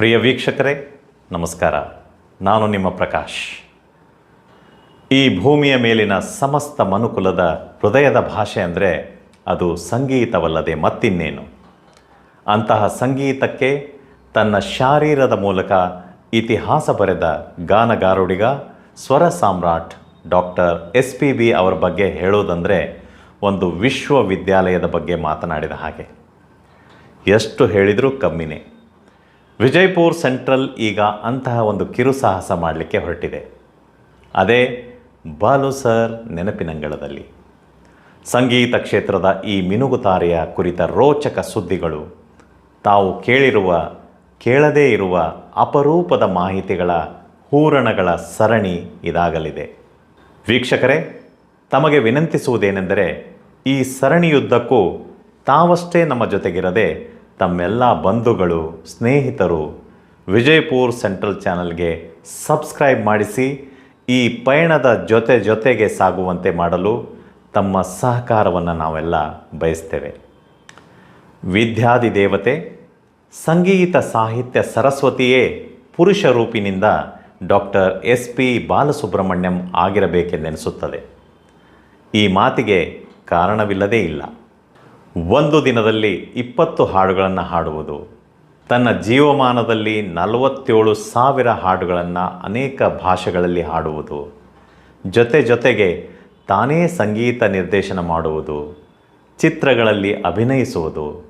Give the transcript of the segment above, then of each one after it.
ಪ್ರಿಯ ವೀಕ್ಷಕರೇ, ನಮಸ್ಕಾರ. ನಾನು ನಿಮ್ಮ ಪ್ರಕಾಶ್. ಈ ಭೂಮಿಯ ಮೇಲಿನ ಸಮಸ್ತ ಮನುಕುಲದ ಹೃದಯದ ಭಾಷೆ ಅಂದರೆ ಅದು ಸಂಗೀತವಲ್ಲದೆ ಮತ್ತಿನ್ನೇನು. ಅಂತಹ ಸಂಗೀತಕ್ಕೆ ತನ್ನ ಶಾರೀರದ ಮೂಲಕ ಇತಿಹಾಸ ಬರೆದ ಗಾನಗಾರುಡಿಗ, ಸ್ವರ ಸಾಮ್ರಾಟ್ ಡಾಕ್ಟರ್ ಎಸ್ ಪಿ ಬಿ ಅವರ ಬಗ್ಗೆ ಹೇಳೋದಂದರೆ ಒಂದು ವಿಶ್ವವಿದ್ಯಾಲಯದ ಬಗ್ಗೆ ಮಾತನಾಡಿದ ಹಾಗೆ. ಎಷ್ಟು ಹೇಳಿದರೂ ಕಮ್ಮಿನೇ. ವಿಜಯಪುರ್ ಸೆಂಟ್ರಲ್ ಈಗ ಅಂತಹ ಒಂದು ಕಿರು ಸಾಹಸ ಮಾಡಲಿಕ್ಕೆ ಹೊರಟಿದೆ. ಅದೇ ಬಾಲು ಸರ್ ನೆನಪಿನಂಗಳದಲ್ಲಿ. ಸಂಗೀತ ಕ್ಷೇತ್ರದ ಈ ಮಿನುಗುತಾರೆಯ ಕುರಿತ ರೋಚಕ ಸುದ್ದಿಗಳು, ತಾವು ಕೇಳಿರುವ, ಕೇಳದೇ ಇರುವ ಅಪರೂಪದ ಮಾಹಿತಿಗಳ ಹೂರಣಗಳ ಸರಣಿ ಇದಾಗಲಿದೆ. ವೀಕ್ಷಕರೇ, ತಮಗೆ ವಿನಂತಿಸುವುದೇನೆಂದರೆ ಈ ಸರಣಿಯುದ್ದಕ್ಕೂ ತಾವಷ್ಟೇ ನಮ್ಮ ಜೊತೆಗಿರದೆ ತಮ್ಮೆಲ್ಲ ಬಂಧುಗಳು, ಸ್ನೇಹಿತರು, ವಿಜಯಪುರ್ ಸೆಂಟ್ರಲ್ ಚಾನಲ್ಗೆ ಸಬ್ಸ್ಕ್ರೈಬ್ ಮಾಡಿಸಿ, ಈ ಪಯಣದ ಜೊತೆ ಜೊತೆಗೆ ಸಾಗುವಂತೆ ಮಾಡಲು ತಮ್ಮ ಸಹಕಾರವನ್ನು ನಾವೆಲ್ಲ ಬಯಸ್ತೇವೆ. ವಿದ್ಯಾದಿ ದೇವತೆ, ಸಂಗೀತ ಸಾಹಿತ್ಯ ಸರಸ್ವತಿಯೇ ಪುರುಷ ರೂಪಿನಿಂದ ಡಾಕ್ಟರ್ ಎಸ್ ಪಿ ಬಾಲಸುಬ್ರಹ್ಮಣ್ಯಂ ಆಗಿರಬೇಕೆಂದೆನಿಸುತ್ತದೆ. ಈ ಮಾತಿಗೆ ಕಾರಣವಿಲ್ಲದೇ ಇಲ್ಲ. ಒಂದು ದಿನದಲ್ಲಿ ಇಪ್ಪತ್ತು ಹಾಡುಗಳನ್ನು ಹಾಡುವುದು. ತನ್ನ ಜೀವಮಾನದಲ್ಲಿ ನಲವತ್ತೇಳು ಸಾವಿರ ಹಾಡುಗಳನ್ನು ಅನೇಕ ಭಾಷೆಗಳಲ್ಲಿ ಹಾಡುವುದು. ಜೊತೆ ಜೊತೆಗೆ ತಾನೇ ಸಂಗೀತ ನಿರ್ದೇಶನ ಮಾಡುವುದು, ಚಿತ್ರಗಳಲ್ಲಿ ಅಭಿನಯಿಸುವುದು.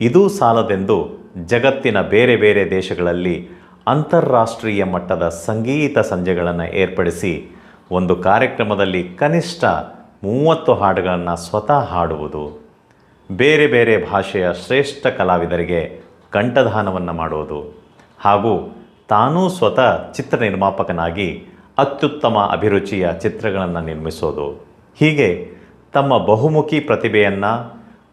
ಇದೂ ಸಾಲದೆಂದು ಜಗತ್ತಿನ ಬೇರೆ ಬೇರೆ ದೇಶಗಳಲ್ಲಿ ಅಂತಾರಾಷ್ಟ್ರೀಯ ಮಟ್ಟದ ಸಂಗೀತ ಸಂಜೆಗಳನ್ನು ಏರ್ಪಡಿಸಿ ಒಂದು ಕಾರ್ಯಕ್ರಮದಲ್ಲಿ ಕನಿಷ್ಠ ಮೂವತ್ತು ಹಾಡುಗಳನ್ನು ಸ್ವತಃ ಹಾಡುವುದು. ಬೇರೆ ಬೇರೆ ಭಾಷೆಯ ಶ್ರೇಷ್ಠ ಕಲಾವಿದರಿಗೆ ಕಂಠದಾನವನ್ನು ಮಾಡುವುದು ಹಾಗೂ ತಾನೂ ಸ್ವತಃ ಚಿತ್ರ ನಿರ್ಮಾಪಕನಾಗಿ ಅತ್ಯುತ್ತಮ ಅಭಿರುಚಿಯ ಚಿತ್ರಗಳನ್ನು ನಿರ್ಮಿಸೋದು. ಹೀಗೆ ತಮ್ಮ ಬಹುಮುಖಿ ಪ್ರತಿಭೆಯನ್ನು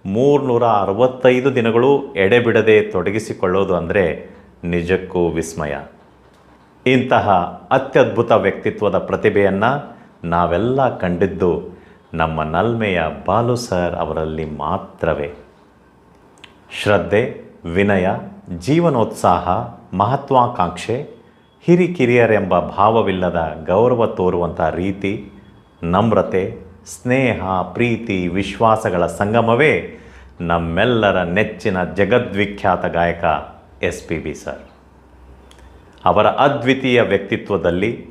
ಮೂರ್ನೂರ ಅರವತ್ತೈದು ದಿನಗಳು ಎಡೆಬಿಡದೆ ತೊಡಗಿಸಿಕೊಳ್ಳೋದು ಅಂದರೆ ನಿಜಕ್ಕೂ ವಿಸ್ಮಯ. ಇಂತಹ ಅತ್ಯದ್ಭುತ ವ್ಯಕ್ತಿತ್ವದ ಪ್ರತಿಭೆಯನ್ನು ನಾವೆಲ್ಲ ಕಂಡಿದ್ದು ನಮ್ಮ ನಲ್ಮೆಯ ಬಾಲು ಸರ್ ಅವರಲ್ಲಿ ಮಾತ್ರವೇ. ಶ್ರದ್ಧೆ, ವಿನಯ, ಜೀವನೋತ್ಸಾಹ, ಮಹತ್ವಾಕಾಂಕ್ಷೆ ಹಿರಿಕಿರಿಯರೆಂಬ ಭಾವವಿಲ್ಲದ ಗೌರವ ತೋರುವಂಥ ರೀತಿ, ನಮ್ರತೆ, ಸ್ನೇಹ, ಪ್ರೀತಿ, ವಿಶ್ವಾಸಗಳ ಸಂಗಮವೇ ನಮ್ಮೆಲ್ಲರ ನೆಚ್ಚಿನ ಜಗದ್ವಿಖ್ಯಾತ ಗಾಯಕ ಎಸ್ ಪಿ ಬಿ ಸರ್. ಅವರ ಅದ್ವಿತೀಯ ವ್ಯಕ್ತಿತ್ವದಲ್ಲಿ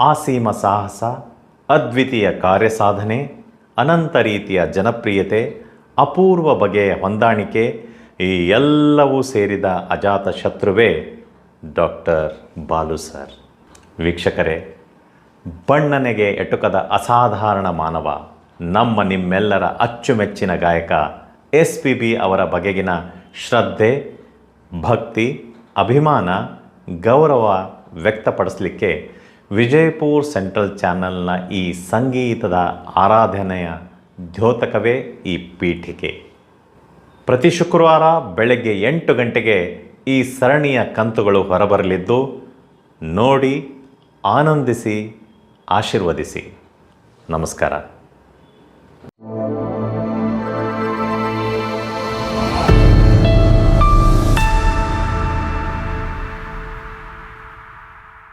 ಆಸೀಮ ಸಾಹಸ ಅದ್ವಿತೀಯ ಕಾರ್ಯಸಾಧನೆ, ಅನಂತ ರೀತಿಯ ಜನಪ್ರಿಯತೆ, ಅಪೂರ್ವ ಬಗೆಯ ಹೊಂದಾಣಿಕೆ, ಈ ಎಲ್ಲವೂ ಸೇರಿದ ಅಜಾತ ಶತ್ರುವೇ ಡಾಕ್ಟರ್ ಬಾಲು ಸರ್. ವೀಕ್ಷಕರೇ, ಬಣ್ಣನೆಗೆ ಎಟುಕದ ಅಸಾಧಾರಣ ಮಾನವ, ನಮ್ಮ ನಿಮ್ಮೆಲ್ಲರ ಅಚ್ಚುಮೆಚ್ಚಿನ ಗಾಯಕ ಎಸ್ ಪಿ ಬಿ ಅವರ ಬಗೆಗಿನ ಶ್ರದ್ಧೆ, ಭಕ್ತಿ, ಅಭಿಮಾನ, ಗೌರವ ವ್ಯಕ್ತಪಡಿಸಲಿಕ್ಕೆ ವಿಜಯಪುರ್ ಸೆಂಟ್ರಲ್ ಚಾನಲ್ನ ಈ ಸಂಗೀತದ ಆರಾಧನೆಯ ದ್ಯೋತಕವೇ ಈ ಪೀಠಿಕೆ. ಪ್ರತಿ ಶುಕ್ರವಾರ ಬೆಳಗ್ಗೆ ಎಂಟು ಗಂಟೆಗೆ ಈ ಸರಣಿಯ ಕಂತುಗಳು ಹೊರಬರಲಿದ್ದು, ನೋಡಿ, ಆನಂದಿಸಿ, ಆಶೀರ್ವದಿಸಿ. ನಮಸ್ಕಾರ.